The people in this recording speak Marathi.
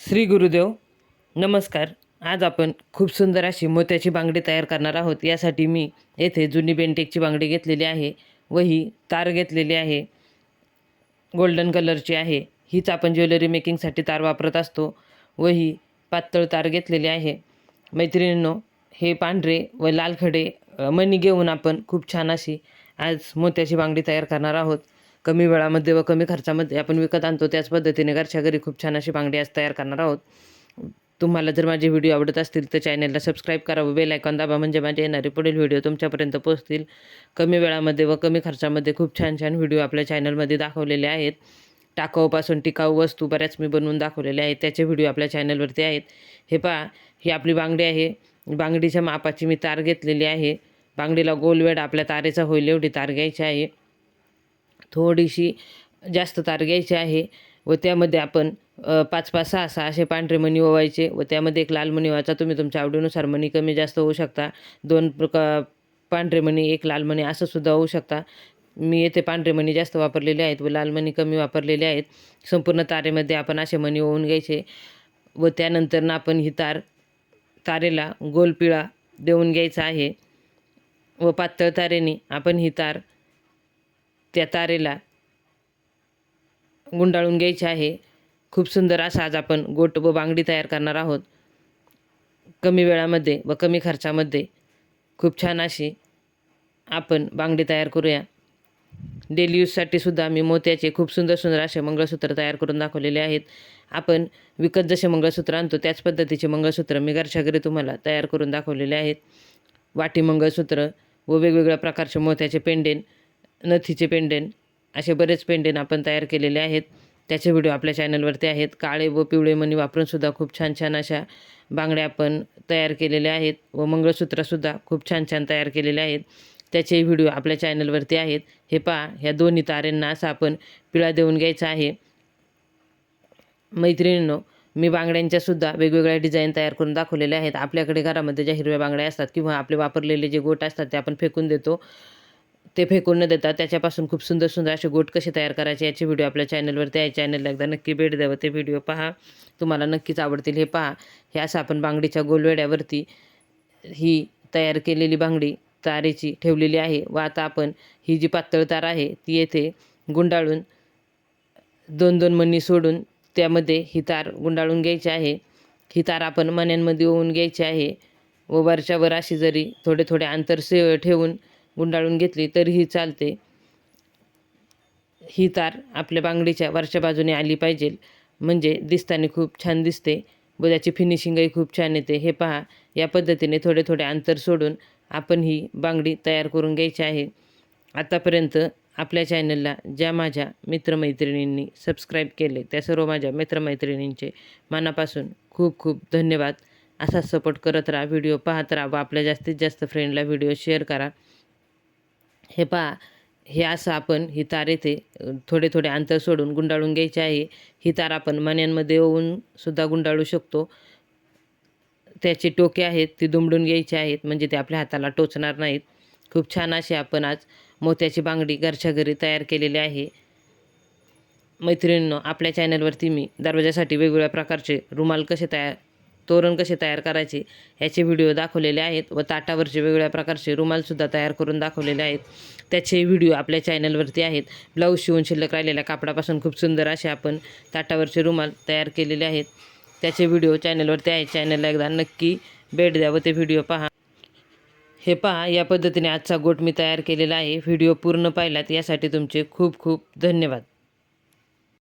श्री गुरुदेव नमस्कार. आज आपण खूप सुंदर अशी मोत्याची बांगडी तयार करणार आहोत. यासाठी मी येथे जुनी बेंटेकची बांगडी घेतलेली आहे व ही तार घेतलेली आहे. गोल्डन कलरची आहे. हीच आपण ज्वेलरी मेकिंगसाठी तार वापरत असतो व ही पातळ तार घेतलेली आहे. मैत्रिणींनो हे पांढरे व लाल खडे मणी घेऊन आपण खूप छान अशी आज मोत्याची बांगडी तयार करणार आहोत. कमी वेळामध्ये व कमी खर्चामध्ये आपण विकत आणतो. त्याच पद्धतीने घरच्या घरी खूप छान अशी बांगडी आज तयार करणार आहोत. तुम्हाला जर माझे व्हिडिओ आवडत असतील तर चॅनलला सबस्क्राईब करा व बेल आयकॉन दाबा म्हणजे माझे येणारे पुढील व्हिडिओ तुमच्यापर्यंत पोहोचतील. कमी वेळामध्ये व कमी खर्चामध्ये खूप छान छान व्हिडिओ आपल्या चॅनलमध्ये दाखवलेले आहेत. टाकाऊपासून टिकाऊ वस्तू बऱ्याच मी बनवून दाखवलेल्या आहेत. त्याचे व्हिडिओ आपल्या चॅनलवरती आहेत. हे पहा ही आपली बांगडी आहे. बांगडीच्या मापाची मी तार घेतलेली आहे. बांगडीला गोलवेड आपल्या तारेचा होईल एवढी तार घ्यायची आहे. थोडीशी जास्त तार घ्यायची आहे व त्यामध्ये आपण पाच पाच सहा सहा असे पांढरे मणी ओवायचे व त्यामध्ये एक लाल मणी व्हायचा तुम्ही तुमच्या आवडीनुसार मणी कमी जास्त होऊ शकता. दोन प्रकार पांढरे मणी एक लाल मणी असं सुद्धा होऊ शकता. मी येथे पांढरे मणी जास्त वापरलेले आहेत व लाल मणी कमी वापरलेले आहेत. संपूर्ण तारेमध्ये आपण असे मणी ओवून घ्यायचे व त्यानंतर आपण ही तार तारेला गोल पिळा देऊन घ्यायचा आहे व पातळ तारेने आपण ही तार त्या तारेला गुंडाळून घ्यायची आहे. खूप सुंदर असा आज आपण गोट व बांगडी तयार करणार आहोत. कमी वेळामध्ये व कमी खर्चामध्ये खूप छान अशी आपण बांगडी तयार करूया. डेली यूजसाठी सुद्धा मी मोत्याचे खूप सुंदर सुंदर असे मंगळसूत्र तयार करून दाखवलेले आहेत. आपण विकत जसे मंगळसूत्र आणतो त्याच पद्धतीचे मंगळसूत्र मी घरच्या घरी तुम्हाला तयार करून दाखवलेले आहेत. वाटी मंगळसूत्र व वेगवेगळ्या प्रकारचे मोत्याचे पेंडेन नथीचे पेंडेन असे बरेच पेंडेन आपण तयार केलेले आहेत. त्याचे व्हिडिओ आपल्या चॅनलवरती आहेत. काळे व पिवळे मणी वापरूनसुद्धा खूप छान छान अशा बांगड्या आपण तयार केलेल्या आहेत व मंगळसूत्रसुद्धा खूप छान छान तयार केलेले आहेत. त्याचे व्हिडिओ आपल्या चॅनलवरती आहेत. हे पहा ह्या दोन्ही तारेंना असं आपण पिळा देऊन घ्यायचा आहे. मैत्रिणींनो मी बांगड्यांच्यासुद्धा वेगवेगळ्या डिझाईन तयार करून दाखवलेल्या आहेत. आपल्याकडे घरामध्ये ज्या हिरव्या बांगड्या असतात किंवा आपले वापरलेले जे गोट असतात ते आपण फेकून देतो. ते फेकून न देता त्याच्यापासून खूप सुंदर सुंदर असे गोट कसे तयार करायचे याचे व्हिडिओ आपल्या चॅनलवरती आहे. चॅनलला एकदा नक्की भेट द्यावं ते व्हिडिओ पहा. तुम्हाला नक्कीच आवडतील हे पहा. हे असं आपण बांगडीच्या गोलवेड्यावरती ही तयार केलेली बांगडी तारेची ठेवलेली आहे. व आता आपण ही जी पातळ तार आहे ती येथे गुंडाळून दोन दोन मणी सोडून त्यामध्ये ही तार गुंडाळून घ्यायची आहे. ही तार आपण मण्यांमध्ये ओवून घ्यायची आहे. व वरच्या वर अशी जरी थोडे थोडे अंतर से ठेवून गुंडाळून घेतली तरीही चालते. ही तार आपल्या बांगडीच्या वरच्या बाजूने आली पाहिजे. म्हणजे दिसताना खूप छान दिसते व त्याची फिनिशिंगही खूप छान येते. हे पहा या पद्धतीने थोडे थोडे अंतर सोडून आपण ही बांगडी तयार करून घ्यायची आहे. आतापर्यंत आपल्या चॅनलला ज्या माझ्या मित्रमैत्रिणींनी सबस्क्राईब केले त्या सर्व माझ्या मित्रमैत्रिणींचे मनापासून खूप खूप धन्यवाद. असाच सपोर्ट करत राहा व्हिडिओ पाहत राहा व आपल्या जास्तीत जास्त फ्रेंडला व्हिडिओ शेअर करा. हे पहा हे असं आपण ही तार येथे थोडे थोडे अंतर सोडून गुंडाळून घ्यायचे आहे. ही तार आपण मण्यांमध्ये ओवून सुद्धा गुंडाळू शकतो. त्याचे टोके आहेत ती दुमडून घ्यायची आहेत म्हणजे ते आपल्या हाताला टोचणार नाहीत. खूप छान अशी आपण आज मोत्याची बांगडी घरच्या घरी तयार केलेली आहे. मैत्रिणींनो आपल्या चॅनलवरती मी दरवाजासाठी वेगवेगळ्या प्रकारचे रुमाल कसे तयार तोरण कसे तयार करायचे याचे व्हिडिओ दाखवलेले आहेत व ताटावरचे वेगवेगळ्या प्रकारचे रुमालसुद्धा तयार करून दाखवलेले आहेत. त्याचे व्हिडिओ आपल्या चॅनलवरती आहेत. ब्लाऊज शिवून शिल्लक राहिलेल्या कापडापासून खूप सुंदर असे आपण ताटावरचे रुमाल तयार केलेले आहेत. त्याचे व्हिडिओ चॅनलवरती आहेत चॅनलला एकदा नक्की भेट द्या व ते व्हिडिओ पहा. हे पहा या पद्धतीने आजचा गोट मी तयार केलेला आहे. व्हिडिओ पूर्ण पाहिलात यासाठी तुमचे खूप खूप धन्यवाद.